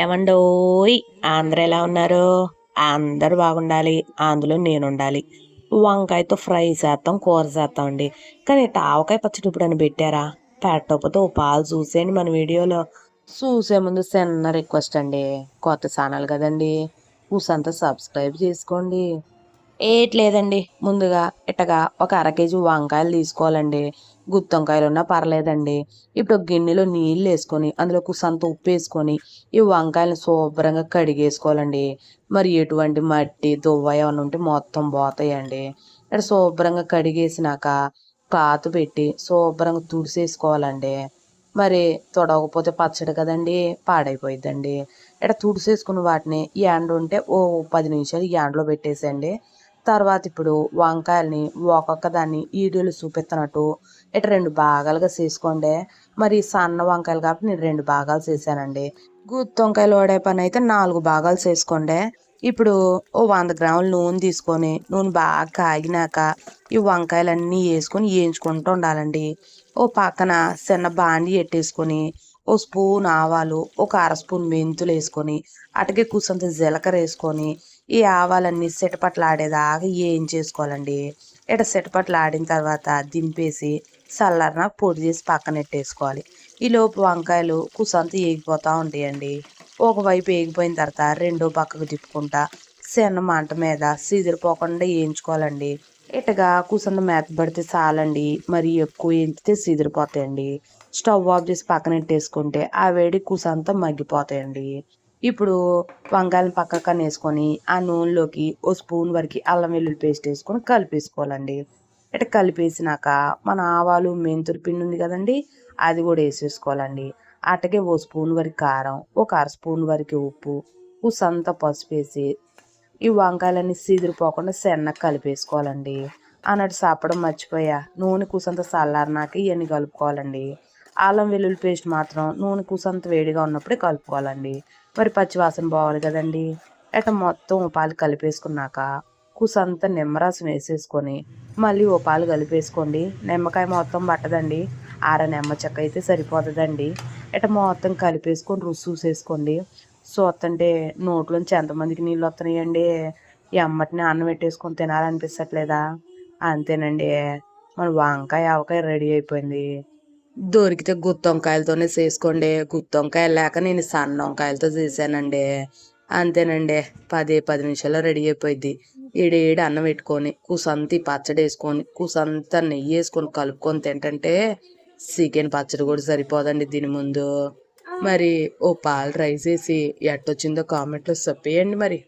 ఏమండోయ్ ఆంధ్ర ఎలా ఉన్నారు? అందరు బాగుండాలి అందులో నేను ఉండాలి వంకాయతో ఫ్రై చేస్తాం కూర చేస్తాం అండి కానీ తావకాయ ఆవకాయ పచ్చడి ఇప్పుడు అని పెట్టారా? పెట్టకపోతే ఓ పాలు చూసేయండి మన వీడియోలో. చూసే ముందు చిన్న రిక్వెస్ట్ అండి కొత్త ఛానల్ కదండి. ఊసంతా సబ్స్క్రైబ్ చేసుకోండి. ఏట్లేదండి ముందుగా ఇట్టగా ఒక అర కేజీ వంకాయలు తీసుకోవాలండి. గుత్తి వంకాయలు ఉన్నా పర్లేదండి. ఇప్పుడు ఒక గిన్నెలో నీళ్ళు వేసుకొని అందులో కుసంత ఉప్పు వేసుకొని ఈ వంకాయలను శుభ్రంగా కడిగేసుకోవాలండి. మరి ఎటువంటి మట్టి దువ్వ ఏమైనా ఉంటే మొత్తం పోతాయండి. ఇక్కడ శుభ్రంగా కడిగేసినాక పాత పెట్టి శుభ్రంగా తుడిసేసుకోవాలండి. మరి తొడవకపోతే పచ్చడి కదండి పాడైపోయిద్దండి. ఇక్కడ తుడిసేసుకున్న వాటిని ఎండ ఉంటే ఓ పది నిమిషాలు ఎండలో పెట్టేసేయండి. తర్వాత ఇప్పుడు వంకాయల్ని ఒక్కొక్క దాన్ని ఈడీలు చూపిస్తున్నట్టు ఇటు రెండు భాగాలుగా చేసుకోండి. మరి సన్న వంకాయలు కాబట్టి నేను రెండు భాగాలు చేశానండి. గుత్తి వంకాయలు వాడే పని అయితే నాలుగు భాగాలు చేసుకోండి. ఇప్పుడు ఓ వంద గ్రాముల నూనె తీసుకొని నూనె బాగా కాగినాక ఈ వంకాయలన్నీ వేసుకొని వేయించుకుంటూ ఉండాలండి. ఓ పక్కన చిన్న బాండి పెట్టేసుకొని ఓ స్పూన్ ఆవాలు ఒక అర స్పూన్ మెంతులు వేసుకొని అటుకే కూసంత జీలకర్ర వేసుకొని ఈ ఆవాలన్నీ సెటపట్లాడేదాకా ఏం చేసుకోవాలండి? ఇట సెటపట్లాడిన తర్వాత దింపేసి చల్లరన పొడి చేసి పక్కన పెట్టేసుకోవాలి. వంకాయలు కుసంత ఏగిపోతూ ఉంటాయండి. ఒకవైపు ఏగిపోయిన తర్వాత రెండో పక్కకు తిప్పుకుంటా చిన్న మంట మీద సీదిరిపోకుండా వేయించుకోవాలండి. ఇటగా కూసంత మేత పడితే చాలండి మరి ఎక్కువ ఎంచితే సిదిరిపోతాయండి. స్టవ్ ఆఫ్ చేసి పక్కన పెట్టేసుకుంటే ఆ వేడి కూసంతా మగ్గిపోతాయండి. ఇప్పుడు వంకాయలను పక్కన వేసుకొని ఆ నూనెలోకి ఓ స్పూన్ వరకు అల్లం వెల్లుల్లి పేస్ట్ వేసుకొని కలిపేసుకోవాలండి. ఇట కలిపేసినాక మన ఆవాలు మెంతురు పిండి ఉంది కదండి అది కూడా వేసేసుకోవాలండి. అట్టగే ఓ స్పూన్ వరకు కారం ఒక అర స్పూన్ వరకు ఉప్పు ఉసంత పసుపు వేసి ఈ వంకాయలన్నీ సీదిరిపోకుండా సెన్నగా కలిపేసుకోవాలండి. అన్నట్టు సాపడం మర్చిపోయా. నూనె కూసంత చల్లారినాక ఇవన్నీ కలుపుకోవాలండి. అల్లం వెల్లుల్లి పేస్ట్ మాత్రం నూనె కూసంత వేడిగా ఉన్నప్పుడే కలుపుకోవాలండి. మరి పచ్చివాసన పోవాలి కదండి. అట్లా మొత్తం ఉపాలు కలిపేసుకున్నాక కూసంత నిమ్మరసం వేసేసుకొని మళ్ళీ ఉపాలు కలిపేసుకోండి. నిమ్మకాయ మొత్తం పట్టదండి. ఆర నిమ్మ చెక్క అయితే సరిపోతుందండి. ఇట మొత్తం కలిపేసుకొని రుచి చూసేసుకోండి. చూస్తుంటే నోట్లోంచి ఎంతమందికి నీళ్ళు వస్తున్నాయండి ఎమ్మటిని అన్నం పెట్టేసుకొని తినాలనిపించట్లేదా అంతేనండి. మన వంకాయ ఆవకాయ రెడీ అయిపోయింది. దొరికితే గుత్తి వంకాయలతోనే చేసుకోండి. గుత్తి వంకాయలు లేక నేను సన్న వంకాయలతో చేశానండి. అంతేనండి. పది పది నిమిషాల్లో రెడీ అయిపోయింది ఏడేడు అన్నం పెట్టుకొని కూసంత పచ్చడి వేసుకొని కూసంత నెయ్యి వేసుకొని కలుపుకొని తింటంటే చికెన్ పచ్చడి కూడా సరిపోదండి దీని ముందు. మరి ఓ పాలు రైస్ వేసి ఎట్టొచ్చిందో కామెంట్లో చెప్పేయండి మరి.